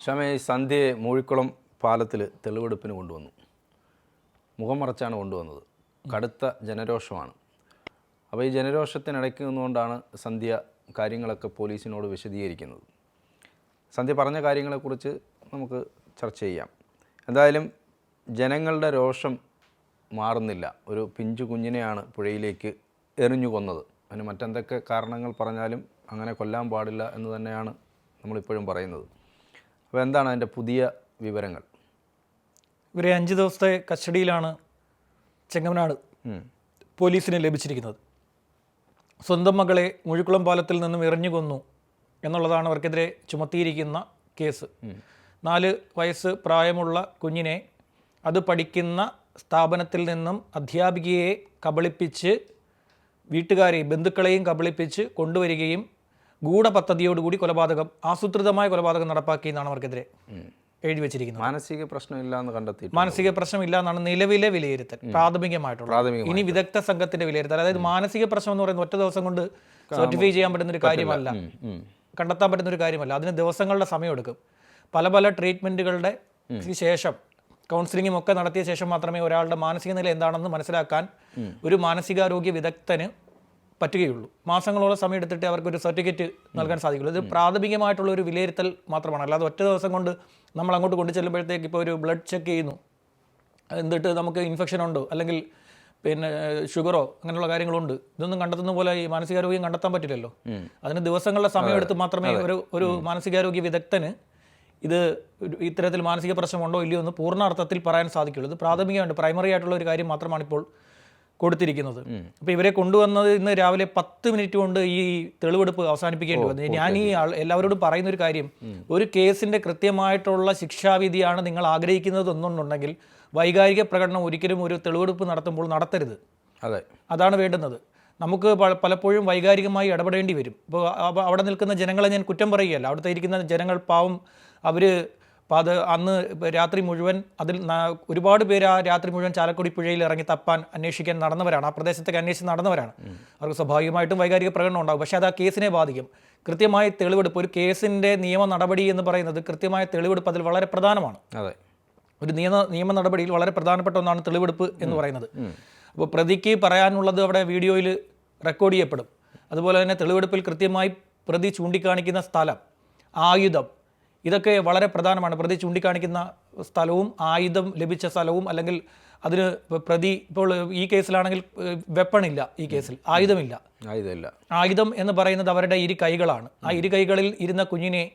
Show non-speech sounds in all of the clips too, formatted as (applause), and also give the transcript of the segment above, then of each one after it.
ക്ഷമ ഈ സന്ധ്യയെ മൂഴിക്കുളം പാലത്തിൽ തെളിവെടുപ്പിന് കൊണ്ടുവന്നു. മുഖം മറച്ചാണ് കൊണ്ടുവന്നത്. കടുത്ത ജനരോഷമാണ്. അപ്പോൾ ഈ ജനരോഷത്തിനിടയ്ക്ക് നിന്നുകൊണ്ടാണ് സന്ധ്യ കാര്യങ്ങളൊക്കെ പോലീസിനോട് വിശദീകരിക്കുന്നത്. സന്ധ്യ പറഞ്ഞ കാര്യങ്ങളെക്കുറിച്ച് നമുക്ക് ചർച്ച ചെയ്യാം. എന്തായാലും ജനങ്ങളുടെ രോഷം മാറുന്നില്ല. ഒരു പിഞ്ചു കുഞ്ഞിനെയാണ് പുഴയിലേക്ക് എറിഞ്ഞു കൊന്നത്. അതിന് മറ്റെന്തൊക്കെ കാരണങ്ങൾ പറഞ്ഞാലും അങ്ങനെ കൊല്ലാൻ പാടില്ല എന്ന് തന്നെയാണ് നമ്മളിപ്പോഴും പറയുന്നത്. അപ്പോൾ എന്താണ് അതിന്റെ പുതിയ വിവരങ്ങൾ? ഇവരെ അഞ്ച് ദിവസത്തെ കസ്റ്റഡിയിലാണ് ചെങ്ങമനാട്. പോലീസിന് ലഭിച്ചിരിക്കുന്നത്. സ്വന്തം മകളെ മുഴുക്കുളം പാലത്തിൽ നിന്നും എറിഞ്ഞു കൊന്നു എന്നുള്ളതാണ് അവർക്കെതിരെ ചുമത്തിയിരിക്കുന്ന കേസ്. നാല് വയസ്സ് പ്രായമുള്ള കുഞ്ഞിനെ അത് പഠിക്കുന്ന സ്ഥാപനത്തിൽ നിന്നും അധ്യാപികയെ കബളിപ്പിച്ച് വീട്ടുകാരെയും ബന്ധുക്കളെയും കബളിപ്പിച്ച് കൊണ്ടുവരികയും ഗൂഢപദ്ധതിയോടുകൂടി കൊലപാതകം ആസൂത്രിതമായ കൊലപാതകം നടപ്പാക്കി എന്നാണ് അവർക്കെതിരെ എഴുതി വെച്ചിരിക്കുന്നത്. മാനസിക പ്രശ്നമില്ല എന്ന് കണ്ടെത്തി മാനസിക പ്രശ്നമില്ല എന്നാണ് നിലവിലെ വിലയിരുത്തൽ പ്രാഥമികമായിട്ടുള്ള ഇനി വിദഗ്ധ സംഘത്തിന്റെ വിലയിരുത്തൽ അതായത് മാനസിക പ്രശ്നം എന്ന് പറയുന്നത് ഒറ്റ ദിവസം കൊണ്ട് സർട്ടിഫൈ ചെയ്യാൻ പറ്റുന്ന ഒരു കാര്യമല്ല. കണ്ടെത്താൻ പറ്റുന്ന ഒരു കാര്യമല്ല. അതിന് ദിവസങ്ങളുടെ സമയമെടുക്കും. പല പല ട്രീറ്റ്മെന്റുകളുടെ ശേഷം കൗൺസിലിംഗും ഒക്കെ നടത്തിയ ശേഷം മാത്രമേ ഒരാളുടെ മാനസിക നില എന്താണെന്ന് മനസ്സിലാക്കാൻ ഒരു മാനസികാരോഗ്യ വിദഗ്ധന് പറ്റുകയുള്ളൂ. മാസങ്ങളോളം സമയം എടുത്തിട്ട് അവർക്കൊരു സർട്ടിഫിക്കറ്റ് നൽകാൻ സാധിക്കുള്ളൂ. ഇത് പ്രാഥമികമായിട്ടുള്ള ഒരു വിലയിരുത്തൽ മാത്രമാണ്. അല്ലാതെ ഒറ്റ ദിവസം കൊണ്ട് നമ്മൾ അങ്ങോട്ട് കൊണ്ടു ചെല്ലുമ്പോഴത്തേക്ക് ഇപ്പോൾ ഒരു ബ്ലഡ് ചെക്ക് ചെയ്യുന്നു. എന്നിട്ട് നമുക്ക് ഇൻഫെക്ഷൻ ഉണ്ടോ? അല്ലെങ്കിൽ പിന്നെ ഷുഗറോ അങ്ങനെയുള്ള കാര്യങ്ങളുണ്ട്. ഇതൊന്നും കണ്ടെത്തുന്ന പോലെ ഈ മാനസികാരോഗ്യം കണ്ടെത്താൻ പറ്റില്ലല്ലോ. അതിന് ദിവസങ്ങളുടെ സമയമെടുത്ത് മാത്രമേ ഒരു ഒരു മാനസികാരോഗ്യ വിദഗ്ധന് ഇത് ഇത്തരത്തിൽ മാനസിക പ്രശ്നമുണ്ടോ ഇല്ലയോ എന്ന് പൂർണ അർത്ഥത്തിൽ പറയാൻ സാധിക്കുള്ളൂ. ഇത് പ്രാഥമികമായിട്ട് പ്രൈമറി ആയിട്ടുള്ള ഒരു കാര്യം മാത്രമാണ് ഇപ്പോൾ കൊടുത്തിരിക്കുന്നത്. അപ്പോൾ ഇവരെ കൊണ്ടുവന്നത് ഇന്ന് രാവിലെ പത്ത് മിനിറ്റ് കൊണ്ട് ഈ തെളിവെടുപ്പ് അവസാനിപ്പിക്കേണ്ടി വന്നു. ഞാൻ ഈ എല്ലാവരോടും പറയുന്ന ഒരു കാര്യം ഒരു കേസിന്റെ കൃത്യമായിട്ടുള്ള ശിക്ഷാവിധിയാണ് നിങ്ങൾ ആഗ്രഹിക്കുന്നത് എന്നുണ്ടെങ്കിൽ വൈകാരിക പ്രകടനം ഒരിക്കലും ഒരു തെളിവെടുപ്പ് നടത്തുമ്പോൾ നടത്തരുത്. അതെ. അതാണ് വേണ്ടുന്നത്. നമുക്ക് പലപ്പോഴും വൈകാരികമായി ഇടപെടേണ്ടി വരും. ഇപ്പോൾ അവിടെ നിൽക്കുന്ന ജനങ്ങളെ ഞാൻ കുറ്റം പറയുകയല്ല. അവിടുത്തെ ഇരിക്കുന്ന ജനങ്ങൾ പാവം അവർ അത് അന്ന് രാത്രി മുഴുവൻ അതിൽ ഒരുപാട് പേര് ആ രാത്രി മുഴുവൻ ചാലക്കുടി പുഴയിൽ ഇറങ്ങി തപ്പാൻ അന്വേഷിക്കാൻ നടന്നവരാണ്. ആ പ്രദേശത്തേക്ക് അന്വേഷിച്ച് നടന്നവരാണ്. അവർക്ക് സ്വാഭാവികമായിട്ടും വൈകാരിക പ്രകടനം ഉണ്ടാകും. പക്ഷേ അത് ആ കേസിനെ ബാധിക്കും. കൃത്യമായ തെളിവെടുപ്പ് ഒരു കേസിന്റെ നിയമ നടപടി എന്ന് പറയുന്നത് കൃത്യമായ തെളിവെടുപ്പ് അതിൽ വളരെ പ്രധാനമാണ്. അതെ. ഒരു നിയമ നിയമ നടപടിയിൽ വളരെ പ്രധാനപ്പെട്ട ഒന്നാണ് തെളിവെടുപ്പ് എന്ന് പറയുന്നത്. അപ്പോൾ പ്രതിക്ക് പറയാനുള്ളത് അവിടെ വീഡിയോയിൽ റെക്കോർഡ് ചെയ്യപ്പെടും. അതുപോലെ തന്നെ തെളിവെടുപ്പിൽ കൃത്യമായി പ്രതി ചൂണ്ടിക്കാണിക്കുന്ന സ്ഥലം ആയുധം ഇതൊക്കെ വളരെ പ്രധാനമാണ്. പ്രതി ചൂണ്ടിക്കാണിക്കുന്ന സ്ഥലവും ആയുധം ലഭിച്ച സ്ഥലവും അല്ലെങ്കിൽ അതിന് പ്രതി ഇപ്പോൾ ഈ കേസിലാണെങ്കിൽ വെപ്പൺ ഇല്ല ഈ കേസിൽ. ആയുധമില്ല. ആയുധമില്ല. ആയുധം എന്ന് പറയുന്നത് അവരുടെ ഇരു കൈകളാണ്. ആ ഇരു കൈകളിൽ ഇരുന്ന കുഞ്ഞിനെ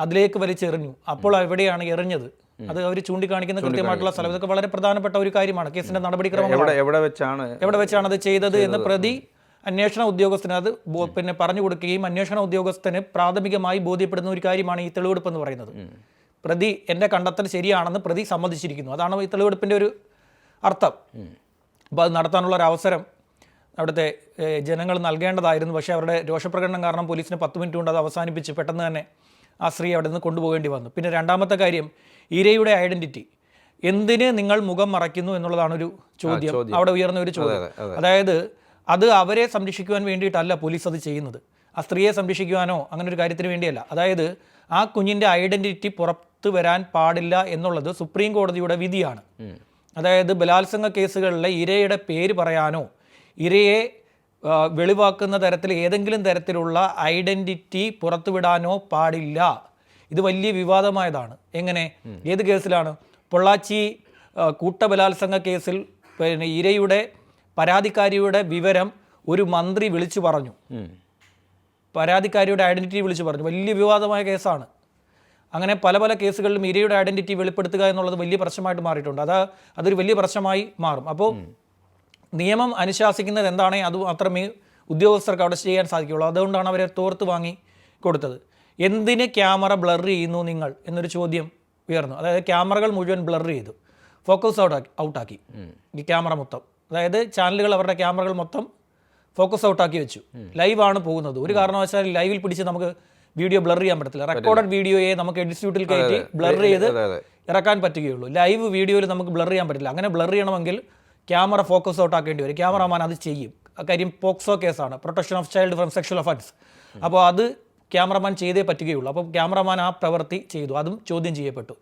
അതിലേക്ക് വലിച്ചെറിഞ്ഞു. അപ്പോൾ എവിടെയാണ് എറിഞ്ഞത്. അത് അവർ ചൂണ്ടിക്കാണിക്കുന്ന കൃത്യമായിട്ടുള്ള സ്ഥലം. ഇതൊക്കെ വളരെ പ്രധാനപ്പെട്ട ഒരു കാര്യമാണ്. കേസിന്റെ നടപടിക്രമം എവിടെ എവിടെ വെച്ചാണ് എവിടെ വെച്ചാണ് അത് ചെയ്തത് എന്ന് പ്രതി അന്വേഷണ ഉദ്യോഗസ്ഥന് അത് പിന്നെ പറഞ്ഞു കൊടുക്കുകയും അന്വേഷണ ഉദ്യോഗസ്ഥന് പ്രാഥമികമായി ബോധ്യപ്പെടുന്ന ഒരു കാര്യമാണ് ഈ തെളിവെടുപ്പ് എന്ന് പറയുന്നത് പ്രതി എന്റെ കണ്ടെത്തൽ ശരിയാണെന്ന് പ്രതി സമ്മതിച്ചിരിക്കുന്നു. അതാണ് ഈ തെളിവെടുപ്പിന്റെ ഒരു അർത്ഥം. അപ്പോൾ അത് നടത്താനുള്ള ഒരു അവസരം അവിടുത്തെ ജനങ്ങൾ നൽകേണ്ടതായിരുന്നു. പക്ഷേ അവരുടെ രോഷപ്രകടനം കാരണം പോലീസിന് പത്ത് മിനിറ്റ് കൊണ്ട് അത് അവസാനിപ്പിച്ച് പെട്ടെന്ന് തന്നെ ആ സ്ത്രീ അവിടെ നിന്ന് കൊണ്ടുപോകേണ്ടി വന്നു. പിന്നെ രണ്ടാമത്തെ കാര്യം ഇരയുടെ ഐഡന്റിറ്റി. എന്തിന് നിങ്ങൾ മുഖം മറയ്ക്കുന്നു എന്നുള്ളതാണ് ഒരു ചോദ്യം. അവിടെ ഉയർന്ന ഒരു ചോദ്യം. അതായത് അത് അവരെ സംരക്ഷിക്കുവാൻ വേണ്ടിയിട്ടല്ല പോലീസ് അത് ചെയ്യുന്നത്. ആ സ്ത്രീയെ സംരക്ഷിക്കുവാനോ അങ്ങനെ ഒരു കാര്യത്തിന് വേണ്ടിയല്ല. അതായത് ആ കുഞ്ഞിന്റെ ഐഡന്റിറ്റി പുറത്തു വരാൻ പാടില്ല എന്നുള്ളത് സുപ്രീം കോടതിയുടെ വിധിയാണ്. അതായത് ബലാത്സംഗ കേസുകളിലെ ഇരയുടെ പേര് പറയാനോ ഇരയെ വെളിവാക്കുന്ന തരത്തിൽ ഏതെങ്കിലും തരത്തിലുള്ള ഐഡന്റിറ്റി പുറത്തുവിടാനോ പാടില്ല. ഇത് വലിയ വിവാദമായതാണ്. എങ്ങനെ? ഏത് കേസിലാണ്? പൊള്ളാച്ചി കൂട്ടബലാത്സംഗ കേസിൽ പിന്നെ ഇരയുടെ പരാതിക്കാരിയുടെ വിവരം ഒരു മന്ത്രി വിളിച്ചു പറഞ്ഞു. പരാതിക്കാരിയുടെ ഐഡന്റിറ്റി വിളിച്ചു പറഞ്ഞു. വലിയ വിവാദമായ കേസാണ്. അങ്ങനെ പല പല കേസുകളിലും ഇരയുടെ ഐഡന്റിറ്റി വെളിപ്പെടുത്തുക എന്നുള്ളത് വലിയ പ്രശ്നമായിട്ട് മാറിയിട്ടുണ്ട്. അത് അതൊരു വലിയ പ്രശ്നമായി മാറും. അപ്പോൾ നിയമം അനുശാസിക്കുന്നത് എന്താണേ? അത് മാത്രമേ ഉദ്യോഗസ്ഥർക്ക് അവിടെ ചെയ്യാൻ സാധിക്കുകയുള്ളൂ. അതുകൊണ്ടാണ് അവരെ തോർത്ത് വാങ്ങി കൊടുത്തത്. എന്തിന് ക്യാമറ ബ്ലർ ചെയ്യുന്നു നിങ്ങൾ എന്നൊരു ചോദ്യം ഉയർന്നു. അതായത് ക്യാമറകൾ മുഴുവൻ ബ്ലർ ചെയ്തു. ഫോക്കസ് ഔട്ട് ഔട്ടാക്കി. ഈ ക്യാമറ മൊത്തം. അതായത് ചാനലുകൾ അവരുടെ ക്യാമറകൾ മൊത്തം ഫോക്കസ് ഔട്ടാക്കി വെച്ചു. ലൈവാണ് പോകുന്നത്. ഒരു കാരണവശാലും ലൈവിൽ പിടിച്ച് നമുക്ക് വീഡിയോ ബ്ലർ ചെയ്യാൻ പറ്റത്തില്ല. റെക്കോർഡഡ് വീഡിയോയെ നമുക്ക് എഡിറ്റ്യൂട്ടിൽ കയറ്റി ബ്ലർ ചെയ്ത് ഇറക്കാൻ പറ്റുകയുള്ളൂ. ലൈവ് വീഡിയോയിൽ നമുക്ക് ബ്ലർ ചെയ്യാൻ പറ്റില്ല. അങ്ങനെ ബ്ലർ ചെയ്യണമെങ്കിൽ ക്യാമറ ഫോക്കസ് ഔട്ട് ആക്കേണ്ടി വരും. ക്യാമറമാൻ അത് ചെയ്യും. കാര്യം പോക്സോ കേസാണ്. Protection of child from sexual offence അപ്പോൾ അത് ക്യാമറമാൻ ചെയ്തേ പറ്റുകയുള്ളൂ. അപ്പോൾ ക്യാമറമാൻ ആ പ്രവൃത്തി ചെയ്തു. അതും ചോദ്യം ചെയ്യപ്പെട്ടു.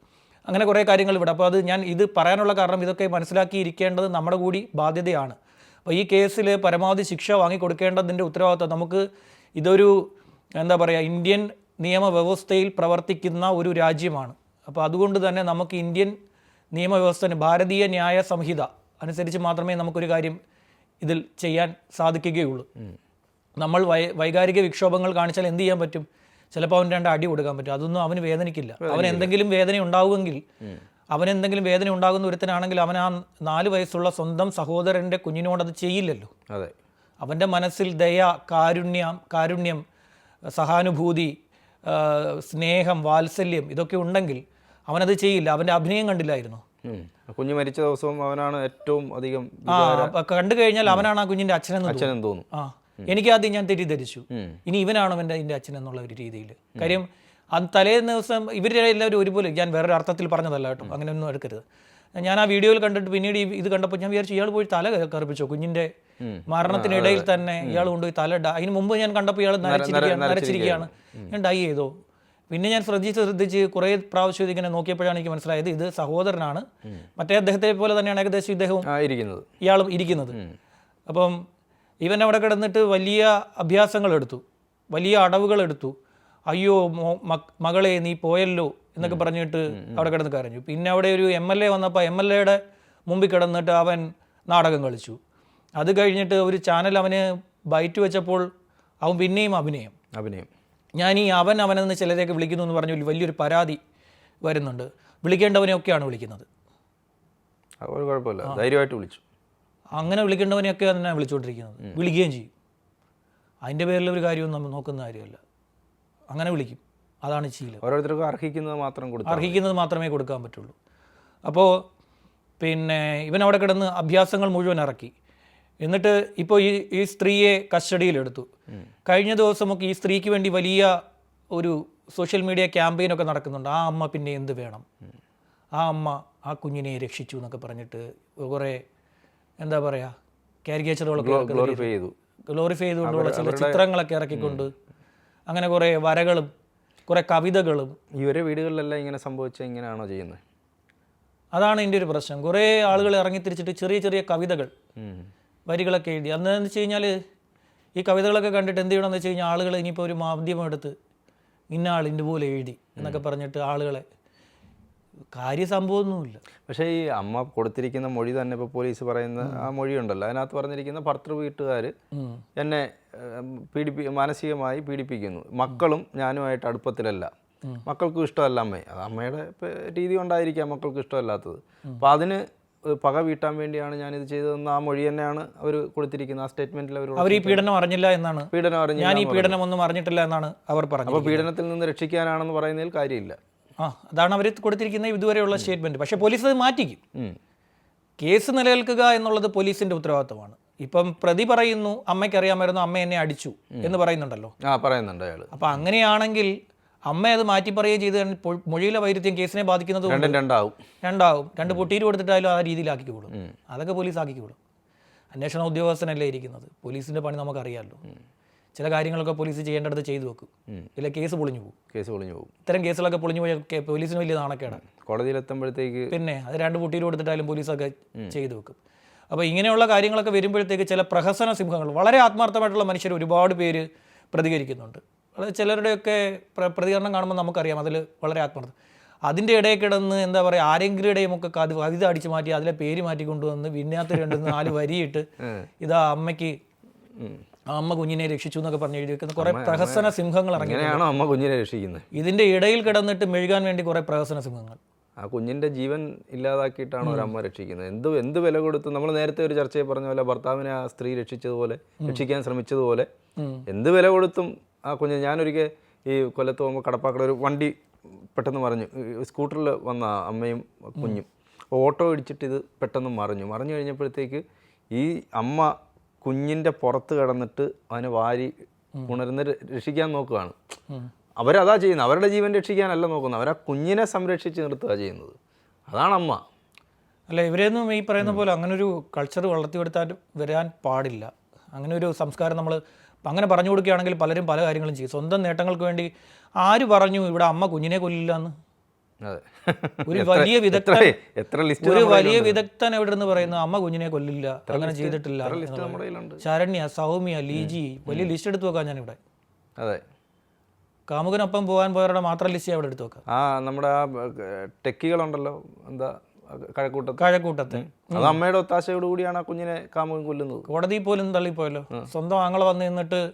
അങ്ങനെ കുറേ കാര്യങ്ങൾ ഇവിടെ. അപ്പോൾ അത് ഞാൻ ഇത് പറയാനുള്ള കാരണം ഇതൊക്കെ മനസ്സിലാക്കിയിരിക്കേണ്ടത് നമ്മുടെ കൂടി ബാധ്യതയാണ്. അപ്പോൾ ഈ കേസിൽ പരമാവധി ശിക്ഷ വാങ്ങിക്കൊടുക്കേണ്ടതിന്റെ ഉത്തരവാദിത്വം നമുക്ക് ഇതൊരു എന്താ പറയുക ഇന്ത്യൻ നിയമവ്യവസ്ഥയിൽ പ്രവർത്തിക്കുന്ന ഒരു രാജ്യമാണ്. അപ്പോൾ അതുകൊണ്ട് തന്നെ നമുക്ക് ഇന്ത്യൻ നിയമവ്യവസ്ഥ ഭാരതീയ ന്യായ സംഹിത അനുസരിച്ച് മാത്രമേ നമുക്കൊരു കാര്യം ഇതിൽ ചെയ്യാൻ സാധിക്കുകയുള്ളൂ. നമ്മൾ വൈ വൈകാരിക വിക്ഷോഭങ്ങൾ കാണിച്ചാൽ എന്ത് ചെയ്യാൻ പറ്റും? ചിലപ്പോൾ അവൻ രണ്ട് അടി കൊടുക്കാൻ പറ്റും. അതൊന്നും അവന് വേദനിക്കില്ല. അവൻ എന്തെങ്കിലും വേദന ഉണ്ടാവുമെങ്കിൽ അവൻ എന്തെങ്കിലും വേദന ഉണ്ടാകുന്ന ഒരുത്തനാണെങ്കിൽ അവൻ ആ നാല് വയസ്സുള്ള സ്വന്തം സഹോദരന്റെ കുഞ്ഞിനോട് അത് ചെയ്യില്ലല്ലോ. അതെ. അവന്റെ മനസ്സിൽ ദയ കാരുണ്യം കാരുണ്യം സഹാനുഭൂതി സ്നേഹം വാത്സല്യം ഇതൊക്കെ ഉണ്ടെങ്കിൽ അവനത് ചെയ്യില്ല. അവന്റെ അഭിനയം കണ്ടില്ലായിരുന്നു? കുഞ്ഞു മരിച്ച ദിവസവും അവനാണ് ഏറ്റവും അധികം ആ കണ്ടു കഴിഞ്ഞാൽ അവനാണ് ആ കുഞ്ഞിന്റെ അച്ഛനെന്ന്. അച്ഛനെന്ന് തോന്നുന്നു. ആ. എനിക്ക് ആദ്യം ഞാൻ തെറ്റിദ്ധരിച്ചു. ഇനി ഇവനാണോ എന്റെ എന്റെ അച്ഛൻ എന്നുള്ള ഒരു രീതിയിൽ കാര്യം ആ തലേ ദിവസം ഇവരുടെ എല്ലാവരും ഒരുപോലെ ഞാൻ വേറൊരു അർത്ഥത്തിൽ പറഞ്ഞതല്ല കേട്ടോ അങ്ങനെയൊന്നും എടുക്കരുത്. ഞാൻ ആ വീഡിയോയിൽ കണ്ടിട്ട് പിന്നീട് ഈ ഇത് കണ്ടപ്പോൾ ഞാൻ വിചാരിച്ചു ഇയാൾ പോയി തല കറുപ്പിച്ചോ കുഞ്ഞിന്റെ മരണത്തിനിടയിൽ തന്നെ ഇയാൾ കൊണ്ടുപോയി തല അതിന് മുമ്പ് ഞാൻ കണ്ടപ്പോൾ ഇയാൾ നരച്ചിരിക്കുകയാണ്. നരച്ചിരിക്കുകയാണ് ഞാൻ ഡൈ ചെയ്തോ. പിന്നെ ഞാൻ ശ്രദ്ധിച്ച് ശ്രദ്ധിച്ച് കുറേ പ്രാവശ്യം ഇതിങ്ങനെ നോക്കിയപ്പോഴാണ് എനിക്ക് മനസ്സിലായത് ഇത് സഹോദരനാണ്. മറ്റേ അദ്ദേഹത്തെ പോലെ തന്നെയാണ് ഏകദേശം ഇദ്ദേഹവും ഇരിക്കുന്നത്. ഇയാളും ഇരിക്കുന്നത്. അപ്പം ഇവൻ അവിടെ കിടന്നിട്ട് വലിയ അഭ്യാസങ്ങൾ എടുത്തു വലിയ അടവുകൾ എടുത്തു അയ്യോ മകളെ നീ പോയല്ലോ എന്നൊക്കെ പറഞ്ഞിട്ട് അവിടെ കിടന്ന് കരഞ്ഞു. പിന്നെ അവിടെ ഒരു എം എൽ എ വന്നപ്പോൾ എം എൽ എയുടെ മുമ്പിൽ കിടന്നിട്ട് അവൻ നാടകം കളിച്ചു. അത് കഴിഞ്ഞിട്ട് ഒരു ചാനൽ അവന് ബൈറ്റ് വെച്ചപ്പോൾ അവൻ പിന്നെയും അഭിനയം. അഭിനയം. ഞാൻ ഈ അവൻ അവനെന്ന് ചിലരെയൊക്കെ വിളിക്കുന്നു എന്ന് പറഞ്ഞു വലിയൊരു പരാതി വരുന്നുണ്ട്. വിളിക്കേണ്ടവനെയൊക്കെയാണ് വിളിക്കുന്നത്. കുഴപ്പമില്ല. ധൈര്യമായിട്ട് വിളിച്ചു. അങ്ങനെ വിളിക്കേണ്ടവനെയൊക്കെ തന്നെ വിളിച്ചുകൊണ്ടിരിക്കുന്നത്. വിളിക്കുകയും ചെയ്യും. അതിന്റെ പേരിൽ ഒരു കാര്യവും നമ്മൾ നോക്കുന്ന കാര്യമല്ല. അങ്ങനെ വിളിക്കും. അതാണ് ശീലം. ഓരോരുത്തർക്കും അർഹിക്കുന്നത് മാത്രം കൊടുക്കും അർഹിക്കുന്നത് മാത്രമേ കൊടുക്കാൻ പറ്റുള്ളൂ. അപ്പോൾ പിന്നെ ഇവൻ അവിടെ കിടന്ന് അഭ്യാസങ്ങൾ മുഴുവൻ ഇറക്കി. എന്നിട്ട് ഇപ്പോൾ ഈ ഈ സ്ത്രീയെ കസ്റ്റഡിയിലെടുത്തു കഴിഞ്ഞ ദിവസമൊക്കെ ഈ സ്ത്രീക്ക് വേണ്ടി വലിയ ഒരു സോഷ്യൽ മീഡിയ ക്യാമ്പയിനൊക്കെ നടക്കുന്നുണ്ട്. ആ അമ്മ പിന്നെ എന്ത് വേണം? ആ അമ്മ ആ കുഞ്ഞിനെ രക്ഷിച്ചു എന്നൊക്കെ പറഞ്ഞിട്ട് കുറേ എന്താ പറയുക കാരിക്കേച്ചറുകളൊക്കെ ഗ്ലോറിഫൈ ചെയ്തു. ഗ്ലോറിഫൈ ചെയ്തുകൊണ്ടുള്ള ചില ചിത്രങ്ങളൊക്കെ ഇറക്കിക്കൊണ്ട് അങ്ങനെ കുറേ വരകളും കുറേ കവിതകളും. ഇവരെ വീടുകളിലെല്ലാം ഇങ്ങനെ സംഭവിച്ച ഇങ്ങനെയാണോ ചെയ്യുന്നത്? അതാണ് എന്റെ ഒരു പ്രശ്നം. കുറേ ആളുകൾ ഇറങ്ങിത്തിരിച്ചിട്ട് ചെറിയ ചെറിയ കവിതകൾ വരികളൊക്കെ എഴുതി. അന്ന് എന്ന് വെച്ച് കഴിഞ്ഞാൽ ഈ കവിതകളൊക്കെ കണ്ടിട്ട് എന്ത് ചെയ്യണമെന്ന് വെച്ച് കഴിഞ്ഞാൽ ആളുകൾ ഇനിയിപ്പോൾ ഒരു മാധ്യമം എടുത്ത് ഇന്ന ആൾ ഇന്ന പോലെ എഴുതി എന്നൊക്കെ പറഞ്ഞിട്ട് ആളുകളെ കാര്യസംഭവമൊന്നുമില്ല. പക്ഷേ ഈ അമ്മ കൊടുത്തിരിക്കുന്ന മൊഴി തന്നെ ഇപ്പോൾ പോലീസ് പറയുന്ന ആ മൊഴി ഉണ്ടല്ലോ അതിനകത്ത് പറഞ്ഞിരിക്കുന്ന ഭർത്തൃ വീട്ടുകാർ എന്നെ പീഡിപ്പി മാനസികമായി പീഡിപ്പിക്കുന്നു. മക്കളും ഞാനുമായിട്ട് അടുപ്പത്തിലല്ല. മക്കൾക്കും ഇഷ്ടമല്ല അമ്മയെ. അത് അമ്മയുടെ രീതി കൊണ്ടായിരിക്കാം മക്കൾക്ക് ഇഷ്ടമല്ലാത്തത്. അപ്പോൾ അതിന് പക വീട്ടാൻ വേണ്ടിയാണ് ഞാൻ ഇത് ചെയ്തതെന്ന് ആ മൊഴി തന്നെയാണ് അവർ കൊടുത്തിരിക്കുന്നത്. ആ സ്റ്റേറ്റ്മെന്റിൽ അവർ അവർ ഈ പീഡനം അറിഞ്ഞില്ല എന്നാണ്. പീഡനം അറിഞ്ഞു ഞാൻ ഈ പീഡനം ഒന്നും അറിഞ്ഞിട്ടില്ല എന്നാണ് അവർ പറഞ്ഞത് അപ്പോൾ പീഡനത്തിൽ നിന്ന് രക്ഷിക്കാനാണെന്ന് പറയുന്നതിൽ കാര്യമില്ല. ആ അതാണ് അവർ കൊടുത്തിരിക്കുന്ന ഇതുവരെയുള്ള സ്റ്റേറ്റ്മെന്റ്. പക്ഷേ പോലീസ് അത് മാറ്റിക്കും. കേസ് നിലനിൽക്കുക എന്നുള്ളത് പോലീസിന്റെ ഉത്തരവാദിത്തമാണ് ഇപ്പം പ്രതി പറയുന്നു അമ്മയ്ക്ക് അറിയാമായിരുന്നു അമ്മ എന്നെ അടിച്ചു എന്ന് പറയുന്നുണ്ടല്ലോ. ആ പറയുന്നുണ്ട് അയാൾ അപ്പം അങ്ങനെയാണെങ്കിൽ അമ്മ അത് മാറ്റി പറയുകയും ചെയ്ത് മൊഴിയിലെ വൈരുദ്ധ്യം കേസിനെ ബാധിക്കുന്നത് രണ്ടാവും. രണ്ടാവും. രണ്ട് പൊട്ടീര് കൊടുത്തിട്ടായാലും ആ രീതിയിലാക്കിക്കോളും. അതൊക്കെ പോലീസ് ആക്കി ആക്കിക്കോളും. അന്വേഷണ ഉദ്യോഗസ്ഥനല്ലേ ഇരിക്കുന്നത്? പോലീസിന്റെ പണി നമുക്കറിയാമല്ലോ ചില കാര്യങ്ങളൊക്കെ പോലീസ് ചെയ്യേണ്ടടുത്ത് ചെയ്തു വെക്കും. ഇല്ല കേസ് പൊളിഞ്ഞു പോകും. കേസ് പൊളിഞ്ഞു പോകും. ഇത്തരം കേസുകളൊക്കെ പൊളിഞ്ഞു പോയാൽ പോലീസിന് വലിയ നാണക്കേടാണ് കോടതിയിലെത്തുമ്പോഴത്തേക്ക് പിന്നെ അത് രണ്ട് കുട്ടിയിൽ കൊടുത്തിട്ടാലും പോലീസൊക്കെ ചെയ്തു വെക്കും. അപ്പോൾ ഇങ്ങനെയുള്ള കാര്യങ്ങളൊക്കെ വരുമ്പോഴത്തേക്ക് ചില പ്രഹസന സിംഹങ്ങൾ വളരെ ആത്മാർത്ഥമായിട്ടുള്ള മനുഷ്യർ ഒരുപാട് പേര് പ്രതികരിക്കുന്നുണ്ട്. ചിലരുടെയൊക്കെ പ്രതികരണം കാണുമ്പോൾ നമുക്കറിയാം അതിൽ വളരെ ആത്മാർത്ഥം. അതിന്റെ ഇടയിൽ കിടന്ന് എന്താ പറയുക ആരെങ്കിലുടെയും ഒക്കെ കത് കവിത അടിച്ചു മാറ്റി അതിലെ പേര് മാറ്റി കൊണ്ടുവന്ന് വിന്യാത്ത് രണ്ട് നാല് വരിയിട്ട് ഇതാ അമ്മയ്ക്ക് ആ അമ്മ കുഞ്ഞിനെ രക്ഷിച്ചു എന്നൊക്കെ പറഞ്ഞ് എഴുതി വെക്കുന്ന കുറേ പ്രഹസന സിംഹങ്ങൾ ഇറങ്ങി ഇങ്ങനെയാണോ അമ്മ കുഞ്ഞിനെ രക്ഷിക്കുന്നത്? ഇതിന്റെ ഇടയിൽ കിടന്നിട്ട് മെഴുകാൻ വേണ്ടി കുറെ പ്രഹസന സിംഹങ്ങൾ. ആ കുഞ്ഞിന്റെ ജീവൻ ഇല്ലാതാക്കിയിട്ടാണ് ഒരു അമ്മ രക്ഷിക്കുന്നത്? എന്ത് എന്ത് വില കൊടുത്ത് നമ്മൾ നേരത്തെ ഒരു ചർച്ചയിൽ പറഞ്ഞ പോലെ ഭർത്താവിനെ ആ സ്ത്രീ രക്ഷിച്ചതുപോലെ രക്ഷിക്കാൻ ശ്രമിച്ചതുപോലെ എന്ത് വില കൊടുത്തും ആ കുഞ്ഞ് ഞാനൊരിക്കൽ ഈ കൊല്ലത്ത് പോകുമ്പോൾ കടപ്പാക്കട ഒരു വണ്ടി പെട്ടെന്ന് മറിഞ്ഞു. സ്കൂട്ടറിൽ വന്ന അമ്മയും കുഞ്ഞും. ഓട്ടോ ഇടിച്ചിട്ട് ഇത് പെട്ടെന്ന് മറിഞ്ഞു. മറിഞ്ഞു കഴിഞ്ഞപ്പോഴത്തേക്ക് ഈ അമ്മ കുഞ്ഞിന്റെ പുറത്ത് കിടന്നിട്ട് അതിനെ വാരി ഉണരുന്ന രക്ഷിക്കാൻ നോക്കുകയാണ്. അവരതാ ചെയ്യുന്നത്. അവരുടെ ജീവൻ രക്ഷിക്കാനല്ല നോക്കുന്നത്. അവരാ കുഞ്ഞിനെ സംരക്ഷിച്ച് നിർത്തുക ചെയ്യുന്നത്. അതാണ് അമ്മ. അല്ല ഇവരെയൊന്നും ഈ പറയുന്ന പോലെ അങ്ങനെ ഒരു കൾച്ചർ വളർത്തിയെടുത്താൻ വരാൻ പാടില്ല. അങ്ങനെ ഒരു സംസ്കാരം നമ്മൾ അങ്ങനെ പറഞ്ഞു കൊടുക്കുകയാണെങ്കിൽ പലരും പല കാര്യങ്ങളും ചെയ്യും. സ്വന്തം നേട്ടങ്ങൾക്ക് വേണ്ടി ആര് പറഞ്ഞു ഇവിടെ അമ്മ കുഞ്ഞിനെ കൊല്ലില്ല എന്ന് ഒരു വലിയ വിദഗ്ധൻ എത്ര- ലിസ്റ്റ് ഒരു വലിയ വിദഗ്ധൻ എവിടെ നിന്ന് പറയുന്നു? അമ്മ കുഞ്ഞിനെ കൊല്ലില്ല. അങ്ങനെ ചെയ്തിട്ടില്ല ശരണ്യ സൗമ്യ ലീജി വലിയ ലിസ്റ്റ് എടുത്ത് വെക്കാം ഇവിടെ അതെ. കാമുകനൊപ്പം പോകാൻ പോയവരുടെ മാത്രം ലിസ്റ്റ് അവിടെ എടുത്തു വെക്കാം. ആ നമ്മുടെ ആ ടെക്കികളുണ്ടല്ലോ എന്താ കഴക്കൂട്ടത്ത്. കഴക്കൂട്ടത്തെ. അത് അമ്മയുടെ ഒത്താശയോട് കൂടിയാണ് ആ കുഞ്ഞിനെ കാമുകൻ കൊല്ലുന്നത്. കോടതി പോലും തള്ളിപ്പോയല്ലോ. സ്വന്തം ആങ്ങളെ വന്ന് നിന്നിട്ട്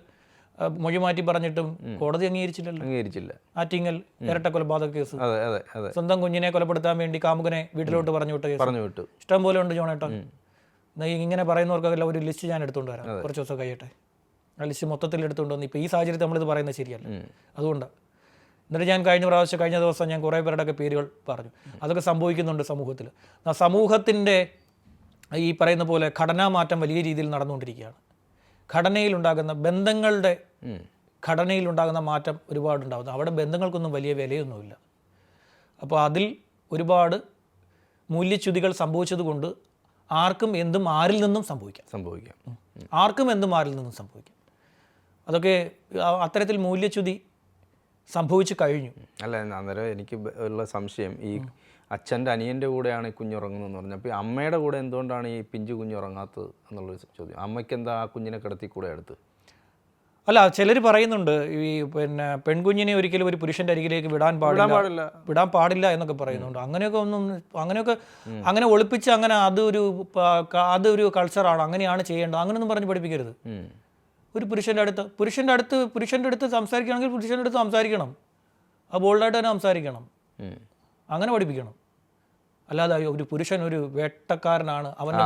മൊഴി മാറ്റി പറഞ്ഞിട്ടും കോടതി അംഗീകരിച്ചില്ലല്ലോ. അംഗീകരിച്ചില്ല. ആറ്റിങ്ങൽ ഇരട്ട കൊലപാതക കേസ്. അതെ അതെ അതെ. സ്വന്തം കുഞ്ഞിനെ കൊലപ്പെടുത്താൻ വേണ്ടി കാമുകനെ വീട്ടിലോട്ട് പറഞ്ഞു വിട്ട കേസ്. പറഞ്ഞു വിട്ടു. ഇഷ്ടം പോലെ ഉണ്ട് ജോണേട്ടൻ ഇങ്ങനെ പറയുന്നവർക്കെല്ലാം ഒരു ലിസ്റ്റ് ഞാൻ എടുത്തുകൊണ്ട് വരാം. കുറച്ച് ദിവസം കഴിയട്ടെ ആ ലിസ്റ്റ് മൊത്തത്തിൽ എടുത്തുകൊണ്ട് വന്ന് ഇപ്പോൾ ഈ സാഹചര്യത്തിൽ നമ്മളിത് പറയുന്നത് ശരിയല്ല. അതുകൊണ്ട്. എന്നിട്ട് ഞാൻ കഴിഞ്ഞ പ്രാവശ്യം കഴിഞ്ഞ ദിവസം ഞാൻ കുറേ പേരുടെയൊക്കെ പേരുകൾ പറഞ്ഞു. അതൊക്കെ സംഭവിക്കുന്നുണ്ട് സമൂഹത്തിൽ. സമൂഹത്തിന്റെ ഈ പറയുന്ന പോലെ ഘടനാമാറ്റം വലിയ രീതിയിൽ നടന്നുകൊണ്ടിരിക്കുകയാണ്. ഘടനയിലുണ്ടാകുന്ന ബന്ധങ്ങളുടെ ഘടനയിലുണ്ടാകുന്ന മാറ്റം ഒരുപാടുണ്ടാകുന്നു. അവിടെ ബന്ധങ്ങൾക്കൊന്നും വലിയ വിലയൊന്നുമില്ല. അപ്പോൾ അതിൽ ഒരുപാട് മൂല്യച്യുതികൾ സംഭവിച്ചതുകൊണ്ട് ആർക്കും എന്തും ആരിൽ നിന്നും സംഭവിക്കാം. സംഭവിക്കാം. ആർക്കും എന്തും ആരിൽ നിന്നും സംഭവിക്കാം. അതൊക്കെ അത്തരത്തിൽ മൂല്യച്യുതി സംഭവിച്ചു കഴിഞ്ഞു. അല്ല അന്നേരം എനിക്ക് ഉള്ള സംശയം ഈ അച്ഛന്റെ അനിയന്റെ കൂടെയാണ് ഈ കുഞ്ഞുറങ്ങുന്നതെന്ന് പറഞ്ഞാൽ അപ്പോൾ അമ്മയുടെ കൂടെ എന്തുകൊണ്ടാണ് ഈ പിഞ്ചു കുഞ്ഞുറങ്ങാത്തത് എന്നുള്ളൊരു ചോദ്യം. അമ്മയ്ക്ക് എന്താ ആ കുഞ്ഞിനെ കിടത്തി കൂടെ എടുത്ത്? അല്ല ചിലർ പറയുന്നുണ്ട് ഈ പിന്നെ പെൺകുഞ്ഞിനെ ഒരിക്കലും ഒരു പുരുഷന്റെ അരികിലേക്ക് വിടാൻ പാടില്ല. വിടാൻ പാടില്ല എന്നൊക്കെ പറയുന്നുണ്ട്. അങ്ങനെയൊക്കെ ഒന്നും അങ്ങനെയൊക്കെ അങ്ങനെ ഒളിപ്പിച്ച് അങ്ങനെ അതൊരു അതൊരു കൾച്ചറാണ്. അങ്ങനെയാണ് ചെയ്യേണ്ടത്. അങ്ങനെയൊന്നും പറഞ്ഞ് പഠിപ്പിക്കരുത്. ഒരു പുരുഷന്റെ അടുത്ത് പുരുഷന്റെ അടുത്ത് പുരുഷന്റെ അടുത്ത് സംസാരിക്കുകയാണെങ്കിൽ പുരുഷന്റെ അടുത്ത് സംസാരിക്കണം. ആ ബോൾഡായിട്ട് തന്നെ സംസാരിക്കണം. അങ്ങനെ പഠിപ്പിക്കണം. അല്ലാതെ ഒരു പുരുഷൻ ഒരു വേട്ടക്കാരനാണ്. അവന്റെ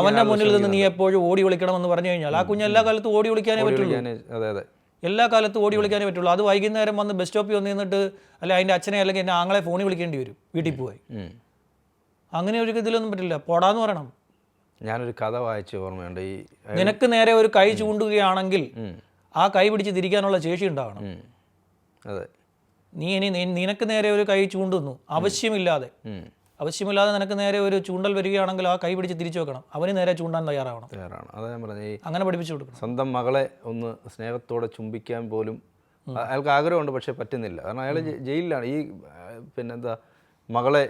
അവന്റെ മുന്നിൽ നിന്ന് നീ എപ്പോഴും ഓടി വിളിക്കണം എന്ന് പറഞ്ഞു കഴിഞ്ഞാൽ ആ കുഞ്ഞ് എല്ലാ കാലത്തും ഓടി വിളിക്കാനേ പറ്റുള്ളൂ. എല്ലാ കാലത്തും ഓടി വിളിക്കാനേ പറ്റുള്ളൂ. അത് വൈകുന്നേരം വന്ന് ബസ് സ്റ്റോപ്പിൽ വന്ന് നിന്നിട്ട് അല്ലെ അതിന്റെ അച്ഛനെ അല്ലെങ്കിൽ എന്റെ ആങ്ങളെ ഫോണിൽ വിളിക്കേണ്ടി വരും വീട്ടിൽ പോയി. അങ്ങനെ ഒരു ഇതിലൊന്നും പറ്റില്ല. പോടാന്ന് പറയണം. ഞാനൊരു കഥ വായിച്ച ഓർമ്മയുണ്ട്. ഈ നിനക്ക് നേരെ ഒരു കൈ ചൂണ്ടുകയാണെങ്കിൽ ആ കൈ പിടിച്ച് തിരിക്കാനുള്ള ശേഷി ഉണ്ടാവണം. അതെ. നീ ഇനി നിനക്ക് നേരെ ഒരു കൈ ചൂണ്ടുന്നു. ആവശ്യമില്ലാതെ. ആവശ്യമില്ലാതെ നിനക്ക് നേരെ ഒരു ചൂണ്ടൽ വരികയാണെങ്കിൽ ആ കൈ പിടിച്ച് തിരിച്ചു വെക്കണം. അവന് നേരെ ചൂണ്ടാൻ തയ്യാറാവണം. തയ്യാറാണ് അതാ ഞാൻ പറഞ്ഞത് അങ്ങനെ പഠിപ്പിച്ചു കൊടുക്കണം. സ്വന്തം മകളെ ഒന്ന് സ്നേഹത്തോടെ ചുംബിക്കാൻ പോലും അയാൾക്ക് ആഗ്രഹമുണ്ട് പക്ഷേ പറ്റുന്നില്ല. കാരണം അയാൾ ജയിലിലാണ്. ഈ പിന്നെന്താ മകളെ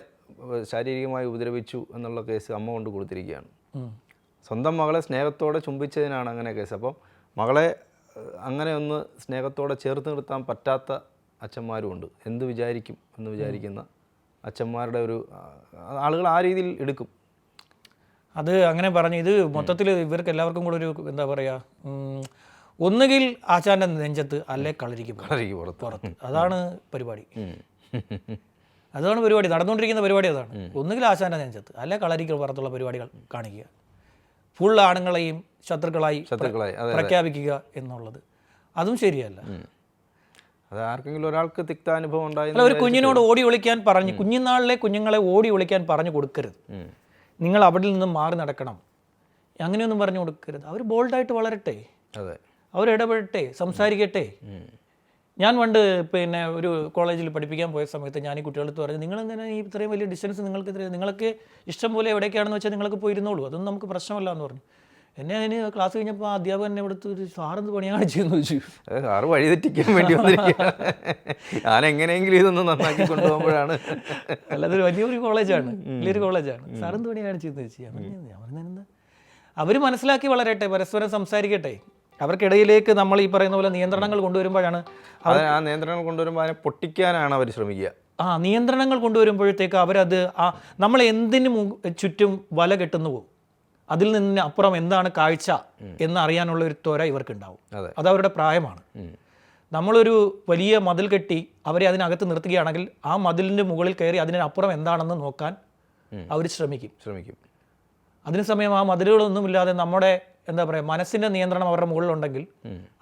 ശാരീരികമായി ഉപദ്രവിച്ചു എന്നുള്ള കേസ് അമ്മ കൊണ്ട് കൊടുത്തിരിക്കുകയാണ്. സ്വന്തം മകളെ സ്നേഹത്തോടെ ചുംബിച്ചതിനാണ് അങ്ങനെ കേസ്. അപ്പം മകളെ അങ്ങനെ ഒന്ന് സ്നേഹത്തോടെ ചേർത്ത് നിർത്താൻ പറ്റാത്ത അച്ഛന്മാരുമുണ്ട് എന്ത് വിചാരിക്കും എന്ന് വിചാരിക്കുന്ന അച്ഛന്മാരുടെ ഒരു ആളുകൾ ആ രീതിയിൽ എടുക്കും. അത് അങ്ങനെ പറഞ്ഞു. ഇത് മൊത്തത്തിൽ ഇവർക്ക് എല്ലാവർക്കും കൂടെ ഒരു എന്താ പറയുക ഒന്നുകിൽ ആശാന്റെ നെഞ്ചത്ത് അല്ലെ കളരിക്ക് കളരിക്കും പുറത്ത്. അതാണ് പരിപാടി. അതാണ് പരിപാടി. നടന്നുകൊണ്ടിരിക്കുന്ന പരിപാടി അതാണ്. ഒന്നുകിൽ ആശാന്റെ നെഞ്ചത്ത് അല്ലെ കളരിക്ക് പുറത്തുള്ള പരിപാടികൾ കാണിക്കുക. ഫുൾ ആണുങ്ങളെയും ശത്രുക്കളായി ശത്രുക്കളായി. പ്രഖ്യാപിക്കുക എന്നുള്ളത്. അതും ശരിയല്ല. അത് ആർക്കെങ്കിലും ഒരാൾക്ക് തിക്താനുഭവം ഉണ്ടായി അല്ല ഒരു കുഞ്ഞിനോട് ഓടി ഒളിക്കാൻ പറഞ്ഞു. കുഞ്ഞിനാളിലെ കുഞ്ഞുങ്ങളെ ഓടി ഒളിക്കാൻ പറഞ്ഞു കൊടുക്കരുത്. നിങ്ങൾ അവിടെ നിന്ന് മാറി നടക്കണം. അങ്ങനെയൊന്നും പറഞ്ഞു കൊടുക്കരുത്. അവർ ബോൾഡായിട്ട് വളരട്ടെ. അതെ. അവർ ഇടപെടട്ടെ സംസാരിക്കട്ടെ ഞാൻ പണ്ട് പിന്നെ ഒരു കോളേജിൽ പഠിപ്പിക്കാൻ പോയ സമയത്ത് ഞാൻ ഈ കുട്ടികളടുത്ത് പറഞ്ഞു നിങ്ങൾ എന്തിനാ ഈ ഇത്രയും വലിയ ഡിസ്റ്റൻസ് നിങ്ങൾക്ക് ഇത്രയും നിങ്ങൾക്ക് ഇഷ്ടം പോലെ എവിടേക്കാണെന്ന് വെച്ചാൽ നിങ്ങൾക്ക് പോയിരുന്നോളൂ. അതൊന്നും നമുക്ക് പ്രശ്നമല്ല എന്ന് പറഞ്ഞു. എന്നെ അതിന് ക്ലാസ് കഴിഞ്ഞപ്പോൾ ആ അധ്യാപകൻ എന്നെ ഇവിടുത്തെ ഒരു സാറെന്ത് പണിയാണ് ചെയ്യുന്നത് ചോദിച്ചു. സാറ് വഴി തെറ്റിക്കാൻ വേണ്ടി ഞാൻ എങ്ങനെയെങ്കിലും ഇതൊന്ന് നന്നാക്കി കൊണ്ടുപോകുമ്പോഴാണ്. അല്ലാതെ ഒരു വലിയൊരു കോളേജാണ് വലിയൊരു കോളേജാണ് സാറെന്ത് പണിയാണ് ചെയ്യുന്നത് ചോദിച്ചു. ഞാൻ പറഞ്ഞു, ഞാൻ പറഞ്ഞു, "എന്താ?" അവർ മനസ്സിലാക്കി വളരട്ടെ പരസ്പരം സംസാരിക്കട്ടെ. അവർക്കിടയിലേക്ക് നമ്മൾ ഈ പറയുന്ന പോലെ നിയന്ത്രണങ്ങൾ കൊണ്ടുവരുമ്പോഴാണ് ആ നിയന്ത്രണങ്ങൾ കൊണ്ടുവരുമ്പോൾ അതിനെ പൊട്ടിക്കാനാണ് അവർ ശ്രമിക്കുക. ആ നിയന്ത്രണങ്ങൾ കൊണ്ടുവരുമ്പോഴത്തേക്ക് അവരത് ആ നമ്മൾ എന്തിനു ചുറ്റും വല കെട്ടുന്നുവോ അതിൽ നിന്ന് അപ്പുറം എന്താണ് കാഴ്ച എന്ന് അറിയാനുള്ള ഒരു ത്വര ഇവർക്കുണ്ടാവും. അതെ. അവരുടെ പ്രായമാണ്. നമ്മളൊരു വലിയ മതിൽ കെട്ടി അവരെ അതിനകത്ത് നിർത്തുകയാണെങ്കിൽ ആ മതിലിന്റെ മുകളിൽ കയറി അതിനപ്പുറം എന്താണെന്ന് നോക്കാൻ അവർ ശ്രമിക്കും. ശ്രമിക്കും. അതിന് സമയം ആ മതിലുകളൊന്നുമില്ലാതെ നമ്മുടെ എന്താ പറയുക മനസ്സിന്റെ നിയന്ത്രണം അവരുടെ മുകളിലുണ്ടെങ്കിൽ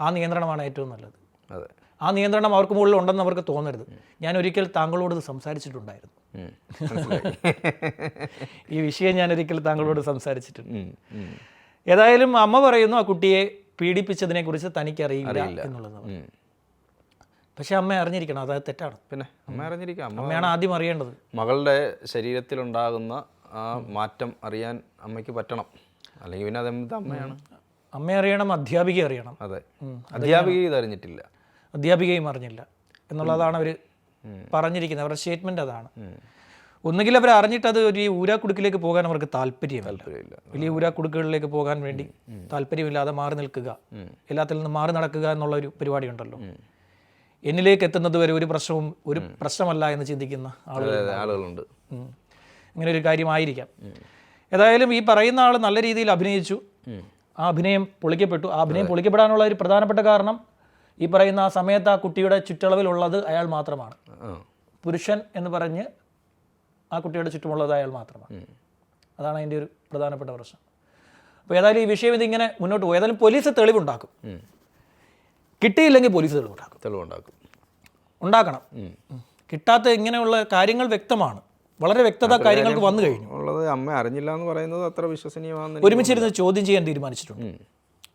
ആ നിയന്ത്രണമാണ് ഏറ്റവും നല്ലത്. ആ നിയന്ത്രണം അവർക്ക് മുകളിൽ ഉണ്ടെന്ന് അവർക്ക് തോന്നരുത്. ഞാൻ ഒരിക്കൽ താങ്കളോട് ഇത് സംസാരിച്ചിട്ടുണ്ടായിരുന്നു. (laughs) ഈ വിഷയം ഞാൻ ഒരിക്കൽ താങ്കളോട് സംസാരിച്ചിട്ടുണ്ട്. ഏതായാലും അമ്മ പറയുന്നു ആ കുട്ടിയെ പീഡിപ്പിച്ചതിനെ കുറിച്ച് എന്നുള്ളത്. ഉം. പക്ഷെ അമ്മ അറിഞ്ഞിരിക്കണം അതായത് തെറ്റാണ്. പിന്നെ അമ്മ അറിഞ്ഞിരിക്കാം. അമ്മയാണ് ആദ്യം അറിയേണ്ടത്. മകളുടെ ശരീരത്തിലുണ്ടാകുന്ന ആ മാറ്റം അറിയാൻ അമ്മയ്ക്ക് പറ്റണം. അല്ലെങ്കിൽ പിന്നെ അതെന്ത് അമ്മയാണ്? അമ്മ അറിയണം അധ്യാപിക അറിയണം. അതെ. അധ്യാപിക ഇത് അറിഞ്ഞിട്ടില്ല അധ്യാപികയും അറിഞ്ഞില്ല. എന്നുള്ളതാണ് അവർ പറഞ്ഞിരിക്കുന്നത് അവരുടെ സ്റ്റേറ്റ്മെന്റ് അതാണ്. ഒന്നുകിൽ അവർ അറിഞ്ഞിട്ട് അത് ഒരു ഊരാക്കുടുക്കിലേക്ക് പോകാൻ അവർക്ക് താല്പര്യമില്ല. താല്പര്യമില്ല. വലിയ ഊരാക്കുടുക്കുകളിലേക്ക് പോകാൻ വേണ്ടി താല്പര്യമില്ലാതെ മാറി നിൽക്കുക. എല്ലാത്തിൽ നിന്ന് മാറി നടക്കുക എന്നുള്ള ഒരു പരിപാടി ഉണ്ടല്ലോ എന്നിലേക്ക് എത്തുന്നത് വരെ ഒരു പ്രശ്നവും ഒരു പ്രശ്നമല്ല എന്ന് ചിന്തിക്കുന്ന ആളുകളുണ്ട്. ഇങ്ങനെ ഒരു കാര്യമായിരിക്കാം. ഏതായാലും ഈ പറയുന്ന ആൾ നല്ല രീതിയിൽ അഭിനയിച്ചു. ആ അഭിനയം പൊളിക്കപ്പെട്ടു. ആ അഭിനയം പൊളിക്കപ്പെടാനുള്ള ഒരു പ്രധാനപ്പെട്ട കാരണം ഈ പറയുന്ന ആ സമയത്ത് ആ കുട്ടിയുടെ ചുറ്റളവിലുള്ളത് അയാൾ മാത്രമാണ്. പുരുഷൻ എന്ന് പറഞ്ഞ് ആ കുട്ടിയുടെ ചുറ്റുമുള്ളത് അയാൾ മാത്രമാണ്. അതാണ് അതിന്റെ ഒരു പ്രധാനപ്പെട്ട പ്രശ്നം. അപ്പോൾ ഏതായാലും ഈ വിഷയം ഇതിങ്ങനെ മുന്നോട്ട് പോകും ഏതായാലും പോലീസ് തെളിവുണ്ടാക്കും. കിട്ടിയില്ലെങ്കിൽ പോലീസ് തെളിവുണ്ടാക്കും. തെളിവുണ്ടാക്കും. ഉണ്ടാക്കണം. കിട്ടാത്ത ഇങ്ങനെയുള്ള കാര്യങ്ങൾ വ്യക്തമാണ്. വളരെ വ്യക്തത കാര്യങ്ങൾക്ക് വന്നു കഴിഞ്ഞു. ഉള്ളത് അമ്മ അറിഞ്ഞില്ല എന്ന് പറയുന്നത് അത്ര വിശ്വസനീയമാണ് ഒരുമിച്ചിരുന്ന് ചോദ്യം ചെയ്യാൻ തീരുമാനിച്ചിട്ടുണ്ട്.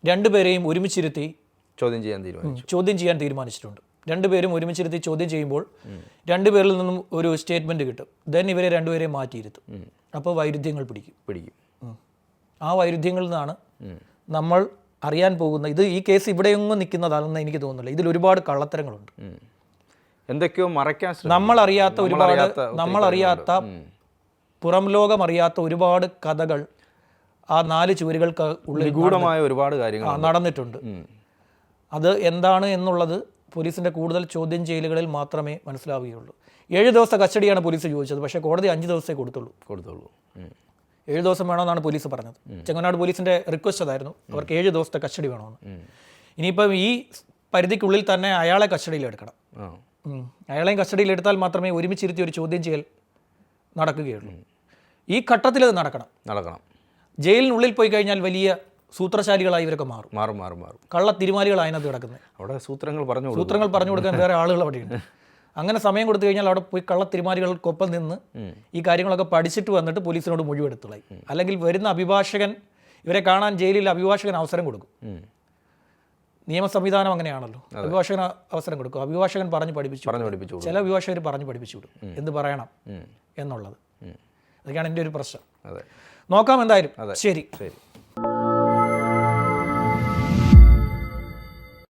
രണ്ടുപേരെയും ഒരുമിച്ചിരുത്തി ചോദ്യം ചെയ്യാൻ തീരുമാനിച്ചു. ചോദ്യം ചെയ്യാൻ തീരുമാനിച്ചിട്ടുണ്ട്. രണ്ടുപേരും ഒരുമിച്ചിരുത്തി ചോദ്യം ചെയ്യുമ്പോൾ രണ്ടുപേരിൽ നിന്നും ഒരു സ്റ്റേറ്റ്മെന്റ് കിട്ടും. ദെൻ ഇവരെ രണ്ടുപേരെ മാറ്റിയിരുത്തും. അപ്പോൾ വൈരുദ്ധ്യങ്ങൾ പിടിക്കും. പിടിക്കും. ആ വൈരുദ്ധ്യങ്ങളിൽ നിന്നാണ് നമ്മൾ അറിയാൻ പോകുന്ന ഇത് ഈ കേസ് ഇവിടെയൊന്നും നിൽക്കുന്നതാണെന്ന് എനിക്ക് തോന്നുന്നില്ല. ഇതിൽ ഒരുപാട് കള്ളത്തരങ്ങളുണ്ട്. എന്തൊക്കെയോ മറയ്ക്കാൻ നമ്മൾ അറിയാത്ത ഒരുപാട് നമ്മൾ അറിയാത്ത പുറം ലോകം അറിയാത്ത ഒരുപാട് കഥകൾ ആ നാല് ചുവരുകൾക്ക് ഉള്ളിൽ ഗൂഢമായ ഒരുപാട് കാര്യങ്ങൾ നടന്നിട്ടുണ്ട്. അത് എന്താണ് എന്നുള്ളത് പോലീസിന്റെ കൂടുതൽ ചോദ്യം ചെയ്യലുകളിൽ മാത്രമേ മനസ്സിലാവുകയുള്ളൂ. ഏഴ് ദിവസത്തെ കസ്റ്റഡിയാണ് പോലീസ് ചോദിച്ചത്. പക്ഷേ കോടതി അഞ്ച് ദിവസമേ കൊടുത്തുള്ളൂ. കൊടുത്തുള്ളൂ. ഏഴ് ദിവസം വേണമെന്നാണ് പോലീസ് പറഞ്ഞത്. ചെങ്ങനാട് പോലീസിന്റെ റിക്വസ്റ്റ് അതായിരുന്നു. അവർക്ക് ഏഴ് ദിവസത്തെ കസ്റ്റഡി വേണമെന്ന്. ഇനിയിപ്പം ഈ പരിധിക്കുള്ളിൽ തന്നെ അയാളെ കസ്റ്റഡിയിൽ എടുക്കണം. അയാളെയും കസ്റ്റഡിയിൽ എടുത്താൽ മാത്രമേ ഒരുമിച്ചിരുത്തി ഒരു ചോദ്യം ചെയ്യൽ നടക്കുകയുള്ളൂ. ഈ ഘട്ടത്തിൽ അത് നടക്കണം. നടക്കണം. ജയിലിനുള്ളിൽ പോയി കഴിഞ്ഞാൽ വലിയ സൂത്രശാലികളായി ഇവരൊക്കെ മാറും. മാറും മാറും മാറും. കള്ള തിരുമാലികളായതിനകത്ത് കിടക്കുന്നത്. അവിടെ സൂത്രങ്ങൾ പറഞ്ഞു സൂത്രങ്ങൾ പറഞ്ഞു കൊടുക്കാൻ (laughs) വേറെ ആളുകൾ അവിടെയുണ്ട്. അങ്ങനെ സമയം കൊടുത്തു കഴിഞ്ഞാൽ അവിടെ പോയി കള്ള തിരുമാലികൾക്കൊപ്പം നിന്ന് ഈ കാര്യങ്ങളൊക്കെ പഠിച്ചിട്ട് വന്നിട്ട് പോലീസിനോട് മൊഴിവെടുത്തുള്ളായി അല്ലെങ്കിൽ വരുന്ന അഭിഭാഷകൻ ഇവരെ കാണാൻ ജയിലിൽ അഭിഭാഷകൻ അവസരം കൊടുക്കും. നിയമ സംവിധാനം അങ്ങനെയാണല്ലോ. അഭിഭാഷകൻ അവസരം കൊടുക്കും. അഭിഭാഷകൻ പറഞ്ഞു പഠിപ്പിച്ചു പറഞ്ഞു പഠിപ്പിച്ചു ചില അഭിഭാഷകർ പറഞ്ഞു പഠിപ്പിച്ചു വിടും എന്ത് പറയണം എന്നുള്ളത്. അതൊക്കെയാണ് എന്റെ ഒരു പ്രശ്നം. നോക്കാം എന്തായാലും. ശരി. ശരി.